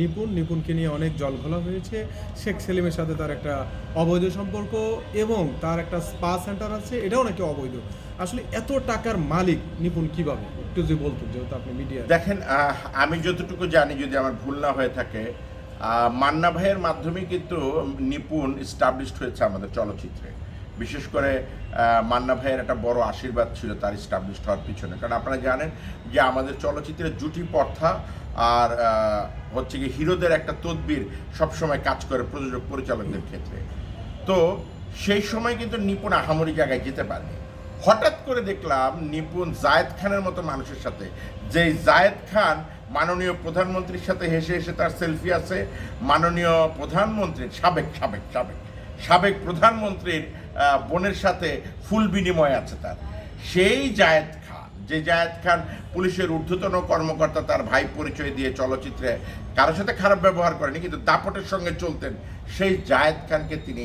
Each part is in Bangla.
নিপুণ, নিপুণকে নিয়ে অনেক জল ঘোলা হয়েছে। শেখ সেলিমের সাথে তার একটা অবৈধ সম্পর্ক এবং তার একটা স্পা সেন্টার আছে, এটাও নাকি অবৈধ। আসলে এত টাকার মালিক নিপুণ কীভাবে? একটু যদি বলতেন, যেহেতু আপনি মিডিয়া দেখেন আমি যতটুকু জানি যদি আমার ভুল না হয়ে থাকে মান্না ভাইয়ের মাধ্যমে কিন্তু নিপুণ স্টাবলিশড হয়েছে আমাদের চলচ্চিত্রে। বিশেষ করে মান্না ভাইয়ের একটা বড় আশীর্বাদ ছিল তার স্টাবলিশড হওয়ার পিছনে। কারণ আপনারা জানেন যে আমাদের চলচ্চিত্রের জুটি পর্থা আর হচ্ছে কি হিরোদের একটা তদবির সবসময় কাজ করে প্রযোজক পরিচালকদের ক্ষেত্রে। তো সেই সময় কিন্তু নিপুণ আহামরি জায়গায় যেতে পারেনি। হঠাৎ করে দেখলাম নিপুণ জায়েদ খানের মতো মানুষের সাথে। যে জায়েদ খান মাননীয় প্রধানমন্ত্রীর সাথে হেসে হেসে তার সেলফি আছে, মাননীয় প্রধানমন্ত্রীর সাবেক সাবেক সাবেক। সাবেক প্রধানমন্ত্রীর বোনের সাথে ফুল বিনিময় আছে তার। সেই জায়েদ খান, যে জায়েদ খান পুলিশের ঊর্ধ্বতন কর্মকর্তা তার ভাই পরিচয় দিয়ে চলচ্চিত্রে কারোর সাথে খারাপ ব্যবহার করেনি, কিন্তু দাপটের সঙ্গে চলতেন, সেই জায়েদ খানকে তিনি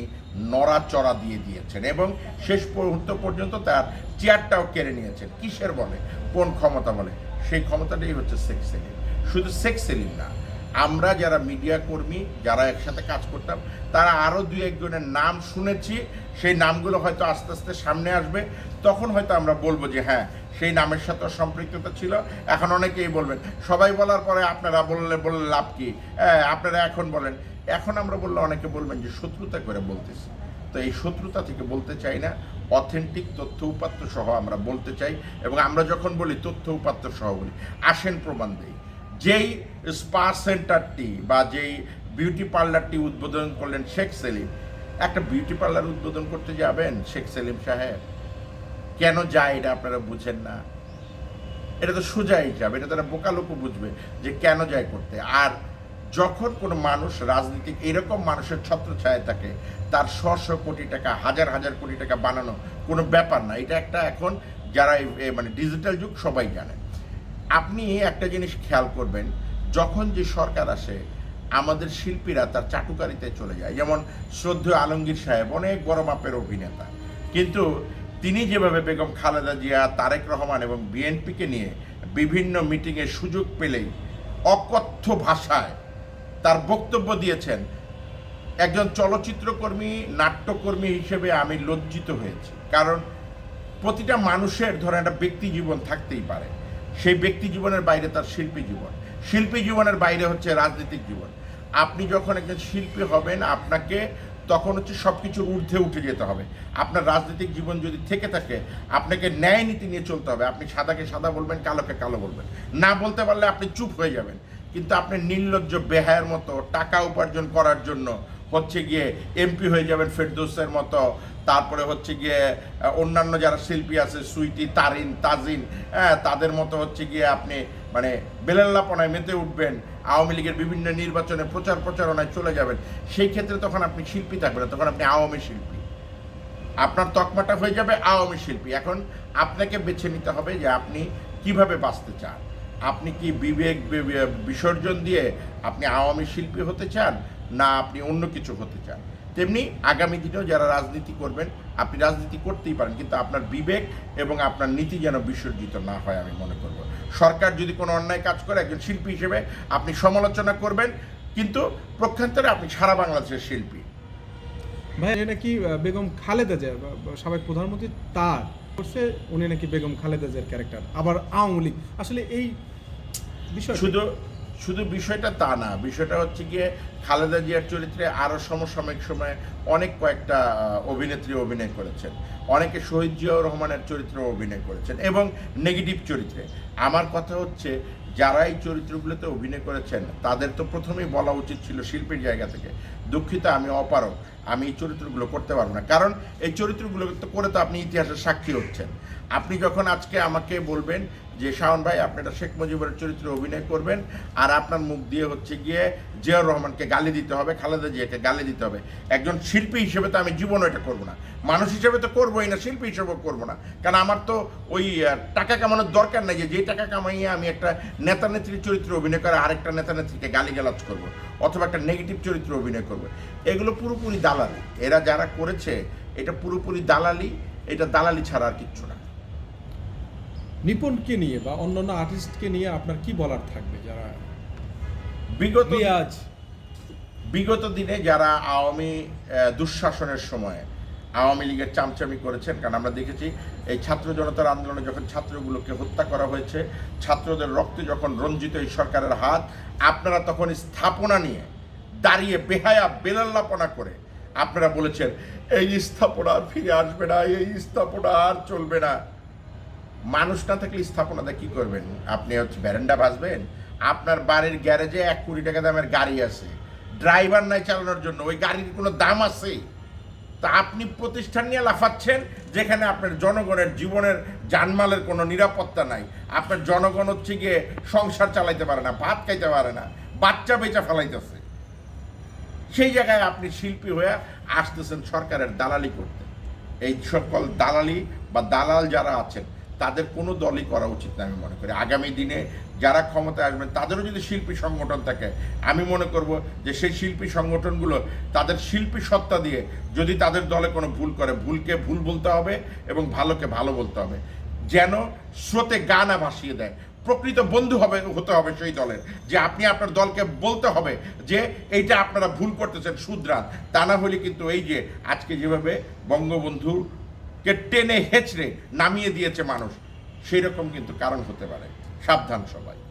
নড়াচড়া দিয়ে দিয়েছেন এবং শেষ মুহূর্ত পর্যন্ত তার চেয়ারটাও কেড়ে নিয়েছেন। কিসের বলে? কোন ক্ষমতা বলে? সেই ক্ষমতাটাই হচ্ছে শেখ সেলিম। শুধু শেখ সেলিম না আমরা যারা মিডিয়া কর্মী, যারা একসাথে কাজ করতাম, তারা আরও দুই একজনের নাম শুনেছি, সেই নামগুলো হয়তো আস্তে আস্তে সামনে আসবে। তখন হয়তো আমরা বলব যে হ্যাঁ সেই নামের সাথে সম্পৃক্ততা ছিল। এখন অনেকেই বলবেন, সবাই বলার পরে আপনারা বললে বললে লাভ কি? আপনারা এখন বলেন। এখন আমরা বললে অনেকে বলবেন যে, শত্রুতা করে বলতেছি। তো এই শত্রুতা থেকে বলতে চাই না, অথেন্টিক তথ্য উপাত্ত সহ আমরা বলতে চাই। এবং আমরা যখন বলি, তথ্য উপাত্ত সহ বলি। আসেন প্রমাণ দেই। যেই স্পা সেন্টারটি বা যেই বিউটি পার্লারটি উদ্বোধন করলেন শেখ সেলিম, একটা বিউটি পার্লার উদ্বোধন করতে যাবেন শেখ সেলিম সাহেব? কেন যায় এটা আপনারা বুঝেন না? এটা তো সোজাই যাবে এটা তারা বোকা লোকও বুঝবে যে কেন যায় করতে। আর যখন কোনো মানুষ, রাজনীতিক এরকম মানুষের ছত্রছায়া থাকে, তার শ শ কোটি টাকা, হাজার হাজার কোটি টাকা বানানো কোনো ব্যাপার না। এটা একটা এখন যারা মানে ডিজিটাল যুগ সবাই জানে। আপনি একটা জিনিস খেয়াল করবেন, যখন যে সরকার আসে, আমাদের শিল্পীরা তার চাটুকারিতে চলে যায়। যেমন শ্রদ্ধেয় আলমগীর সাহেব, অনেক বড় মাপের অভিনেতা। কিন্তু তিনি যেভাবে বেগম খালেদা জিয়া, তারেক রহমান এবং বিএনপিকে নিয়ে বিভিন্ন মিটিংয়ের সুযোগ পেলেই অকথ্য ভাষায় তার বক্তব্য দিয়েছেন, একজন চলচ্চিত্রকর্মী, নাট্যকর্মী হিসেবে আমি লজ্জিত হয়েছি। কারণ প্রতিটা মানুষের ধরেন একটা ব্যক্তি জীবন থাকতেই পারে। সেই ব্যক্তি জীবনের বাইরে তার শিল্পী জীবন। শিল্পী জীবনের বাইরে হচ্ছে রাজনৈতিক জীবন। আপনি যখন একজন শিল্পী হবেন, আপনাকে তখন হচ্ছে সব কিছুর ঊর্ধ্বে উঠে যেতে হবে। আপনার রাজনৈতিক জীবন যদি থেকে থাকে, আপনাকে ন্যায় নীতি নিয়ে চলতে হবে। আপনি সাদাকে সাদা বলবেন, কালোকে কালো বলবেন। না বলতে পারলে আপনি চুপ হয়ে যাবেন। কিন্তু আপনি নির্লজ্জ, বেহায়ের মতো টাকা উপার্জন করার জন্য হচ্ছে গিয়ে এমপি হয়ে যাবেন ফেরদৌসের মতো। তারপরে হচ্ছে গিয়ে অন্যান্য যারা শিল্পী আছে, সুইটি, তারিন, তাজিন হ্যাঁ তাদের মতো হচ্ছে গিয়ে আপনি মানে বেলাল্লাপনায় মেতে উঠবেন, আওয়ামী লীগের বিভিন্ন নির্বাচনে প্রচার প্রচারণায় চলে যাবেন। সেই ক্ষেত্রে তখন আপনি শিল্পী থাকবেন তখন আপনি আওয়ামী শিল্পী। আপনার তকমাটা হয়ে যাবে আওয়ামী শিল্পী। এখন আপনাকে বেছে নিতে হবে যে আপনি কীভাবে বাঁচতে চান। আপনি কি বিবেক বিসর্জন দিয়ে আপনি আওয়ামী শিল্পী হতে চান? না আপনি অন্য কিছু হতে চান। তেমনি আগামী দিনেও যারা রাজনীতি করবেন আপনি রাজনীতি করতেই পারেন কিন্তু আপনার বিবেক এবং আপনার নীতি যেন বিসর্জিত না হয় আমি মনে করব। সরকার যদি কোনো অন্যায় কাজ করে একজন শিল্পী হিসেবে আপনি সমালোচনা করবেন কিন্তু প্রক্ষান্তরে আপনি সারা বাংলাদেশের শিল্পী। ভাই নাকি বেগম খালেদা জিয়া সাবেক প্রধানমন্ত্রী তার করছে উনি নাকি বেগম খালেদা জিয়ার ক্যারেক্টার আবার আওয়ামী লীগ। আসলে এই বিষয় শুধু শুধু বিষয়টা তা না, বিষয়টা হচ্ছে গিয়ে খালেদা জিয়ার চরিত্রে আরও সমসাময়িক সময়ে অনেক কয়েকটা অভিনেত্রী অভিনয় করেছেন। অনেকে শহীদ জিয়াউর রহমানের চরিত্রে অভিনয় করেছেন এবং নেগেটিভ চরিত্রে। আমার কথা হচ্ছে, যারা এই চরিত্রগুলোতে অভিনয় করেছেন, তাদের তো প্রথমেই বলা উচিত ছিল শিল্পীর জায়গা থেকে, দুঃখিত, আমি অপারক আমি এই চরিত্রগুলো করতে পারব না। কারণ এই চরিত্রগুলো তো করে তো আপনি ইতিহাসের সাক্ষী হচ্ছেন। আপনি যখন আজকে আমাকে বলবেন যে শাওন ভাই, আপনি একটা শেখ মুজিবের চরিত্রে অভিনয় করবেন, আর আপনার মুখ দিয়ে হচ্ছে গিয়ে জিয়াউর রহমানকে গালি দিতে হবে, খালেদা জিয়াকে গালি দিতে হবে। একজন শিল্পী হিসেবে তো আমি জীবনও এটা করব না। মানুষ হিসেবে তো করবোই না, শিল্পী হিসেবেও করব না। কারণ আমার তো ওই টাকা কামানোর দরকার নেই যে টাকা কামাইয়ে আমি একটা নেতা নেত্রীর চরিত্রে অভিনয় করে আরেকটা নেতা নেত্রীকে গালি গালাজ করব, অথবা একটা নেগেটিভ চরিত্রে অভিনয় করব, এগুলো পুরোপুরি দালালি। এরা যারা করেছে, এটা পুরোপুরি দালালি, এটা দালালি ছাড়া আর কিচ্ছু না। নিপুণকে নিয়ে বা অন্যান্য আর্টিস্টকে নিয়ে আপনার কি বলার থাকবে যারা বিগত রিয়াজ? বিগত দিনে যারা আওয়ামী দুঃশাসনের সময় আওয়ামী লীগের চামচামি করেছেন কারণ আমরা দেখেছি এই ছাত্র জনতার আন্দোলনে যখন ছাত্রগুলোকে হত্যা করা হয়েছে ছাত্রদের রক্তে যখন রঞ্জিত এই সরকারের হাত আপনারা তখন স্থাপনা নিয়ে দাঁড়িয়ে বেহায়া বেলাল্লাপনা করে আপনারা বলেছেন এই স্থাপনা আর ফিরে আসবে না এই স্থাপনা আর চলবে না। মানুষ না থাকলে স্থাপনাটা কি করবেন? আপনি হচ্ছে ব্যারেন্ডা ভাসবেন, আপনার বাড়ির গ্যারেজে এক কোটি টাকা দামের গাড়ি আছে। ড্রাইভার নাই চালানোর জন্য, ওই গাড়ির কোনো দাম আছে? তা আপনি প্রতিষ্ঠান নিয়ে লাফাচ্ছেন, যেখানে আপনার জনগণের জীবনের জানমালের কোনো নিরাপত্তা নাই। আপনার জনগণ হচ্ছে গিয়ে সংসার চালাইতে পারে না, ভাত খাইতে পারে না, বাচ্চা বেচা ফেলাইতেছে। সেই জায়গায় আপনি শিল্পী হয়ে আসতেছেন সরকারের দালালি করতে। এই সকল দালালি বা দালাল যারা আছেন তাদের কোনো দলই করা উচিত না আমি মনে করি। আগামী দিনে যারা ক্ষমতায় আসবেন, তাদেরও যদি শিল্পী সংগঠন থাকে, আমি মনে করব যে সেই শিল্পী সংগঠনগুলো তাদের শিল্পী সত্তা দিয়ে যদি তাদের দলে কোনো ভুল করে, ভুলকে ভুল বলতে হবে এবং ভালোকে ভালো বলতে হবে। যেন স্রোতে গানা ভাসিয়ে দেয়। প্রকৃত বন্ধু হবে, হতে হবে সেই দলের। যে আপনি আপনার দলকে বলতে হবে যে, এইটা আপনারা ভুল করতেছেন, শুধরান। তা না হলে কিন্তু এই যে আজকে যেভাবে বঙ্গবন্ধুকে টেনে হেঁচড়ে নামিয়ে দিয়েছে মানুষ সেই রকম কিন্তু কারণ হতে পারে। সাবধান সবাই।